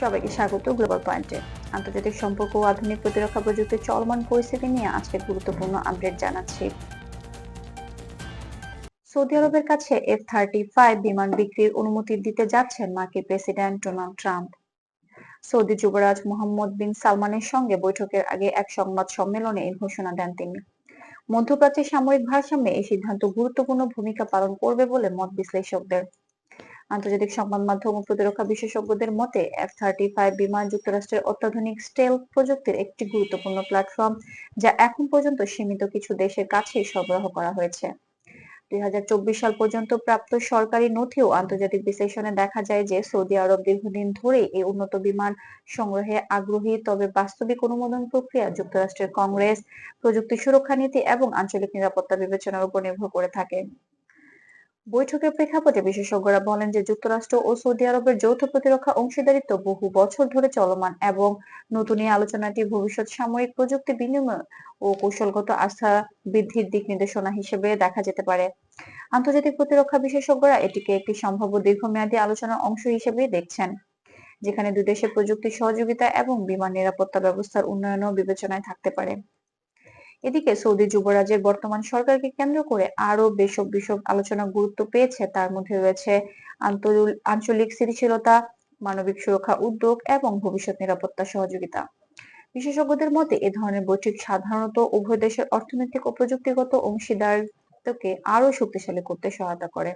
সবাইকে স্বাগত গ্লোবাল পয়েন্টে আন্তর্জাতিক সম্পর্ক ও আধুনিক প্রতিরক্ষা প্রযুক্তির চলমান পরিস্থিতি নিয়ে আজকে গুরুত্বপূর্ণ আপডেট জানাচ্ছি। সৌদি আরবের কাছে এফ থার্টি ফাইভ বিমান বিক্রির অনুমতি দিতে যাচ্ছেন মার্কিন প্রেসিডেন্ট ডোনাল্ড ট্রাম্প। সৌদি যুবরাজ মোহাম্মদ বিন সালমানের সঙ্গে বৈঠকের আগে এক সংবাদ সম্মেলনে এই ঘোষণা দেন তিনি। মধ্যপ্রাচ্যের সামরিক ভারসাম্যে এই সিদ্ধান্ত গুরুত্বপূর্ণ ভূমিকা পালন করবে বলে মত বিশ্লেষকদের। আন্তর্জাতিক সংবাদ মাধ্যম ও প্রতিরক্ষা বিশেষজ্ঞদের মতে এফ থার্টি ফাইভ বিমান যুক্তরাষ্ট্রের অত্যাধুনিক স্টেল প্রযুক্তির একটি গুরুত্বপূর্ণ প্ল্যাটফর্ম যা এখন পর্যন্ত সীমিত কিছু দেশের কাছেই সরবরাহ করা হয়েছে। দুই সাল পর্যন্ত প্রাপ্ত সরকারি আন্তর্জাতিক বিশ্লেষণে দেখা যায় যে, সৌদি আরব দীর্ঘদিন ধরেই এই উন্নত বিমান সংগ্রহে আগ্রহী, তবে বাস্তবিক অনুমোদন প্রক্রিয়া যুক্তরাষ্ট্রের কংগ্রেস, প্রযুক্তি সুরক্ষা নীতি এবং আঞ্চলিক নিরাপত্তা বিবেচনার উপর নির্ভর করে থাকে। বৈঠকের প্রেক্ষাপটে বিশেষজ্ঞরা বলেন যে যুক্তরাষ্ট্র ও সৌদি আরবের যৌথ প্রতিরক্ষা অংশীদারিত্ব বহু বছর ধরে চলমান এবং নতুন এই আলোচনাটি ভবিষ্যৎ সামরিক প্রযুক্তি বিনিময় ও কৌশলগত আস্থা বৃদ্ধির দিক নির্দেশনা হিসেবে দেখা যেতে পারে। আন্তর্জাতিক প্রতিরক্ষা বিশেষজ্ঞরা এটিকে একটি সম্ভাব্য দীর্ঘমেয়াদী আলোচনার অংশ হিসেবে দেখছেন, যেখানে দুই দেশের প্রযুক্তি সহযোগিতা এবং বিমান নিরাপত্তা ব্যবস্থার উন্নয়নও বিবেচনায় থাকতে পারে। এদিকে সৌদি যুবরাজের বর্তমান সরকারকে কেন্দ্র করে আরও বেশক বিষক আলোচনা গুরুত্ব পেয়েছে। তার মধ্যে রয়েছে আঞ্চলিক স্থিতিশীলতা, মানবিক সুরক্ষা উদ্যোগ এবং ভবিষ্যৎ নিরাপত্তা সহযোগিতা। বিশেষজ্ঞদের মতে, এ ধরনের বৈঠক সাধারণত উভয় দেশের অর্থনৈতিক ও প্রযুক্তিগত অংশীদারিত্বকে আরও শক্তিশালী করতে সহায়তা করে।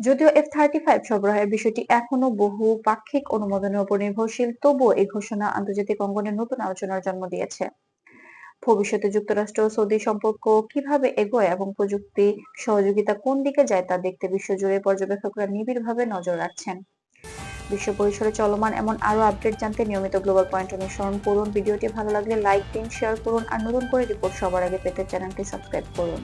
যদিও এফ থার্টি ফাইভ সরবরাহের বিষয়টি এখনও বহু পাক্ষিক অনুমোদনের উপর নির্ভরশীল, তবুও এই ঘোষণা আন্তর্জাতিক অঙ্গনে নতুন আলোচনার জন্ম দিয়েছে। ভবিষ্যতে যুক্তরাষ্ট্র ও সৌদি সম্পর্ক কীভাবে এগোয় এবং প্রযুক্তি সহযোগিতা কোন দিকে যায় তা দেখতে বিশ্বজুড়ে পর্যবেক্ষকরা নিবিড়ভাবে নজর রাখছেন। বিশ্ব পরিসরে চলমান এমন আরও আপডেট জানতে নিয়মিত গ্লোবাল পয়েন্ট অনুসরণ করুন ভিডিওটি ভালো লাগলে লাইক দিন শেয়ার করুন আর নতুন করে রিপোর্ট সবার আগে পেতে চ্যানেলটি সাবস্ক্রাইব করুন।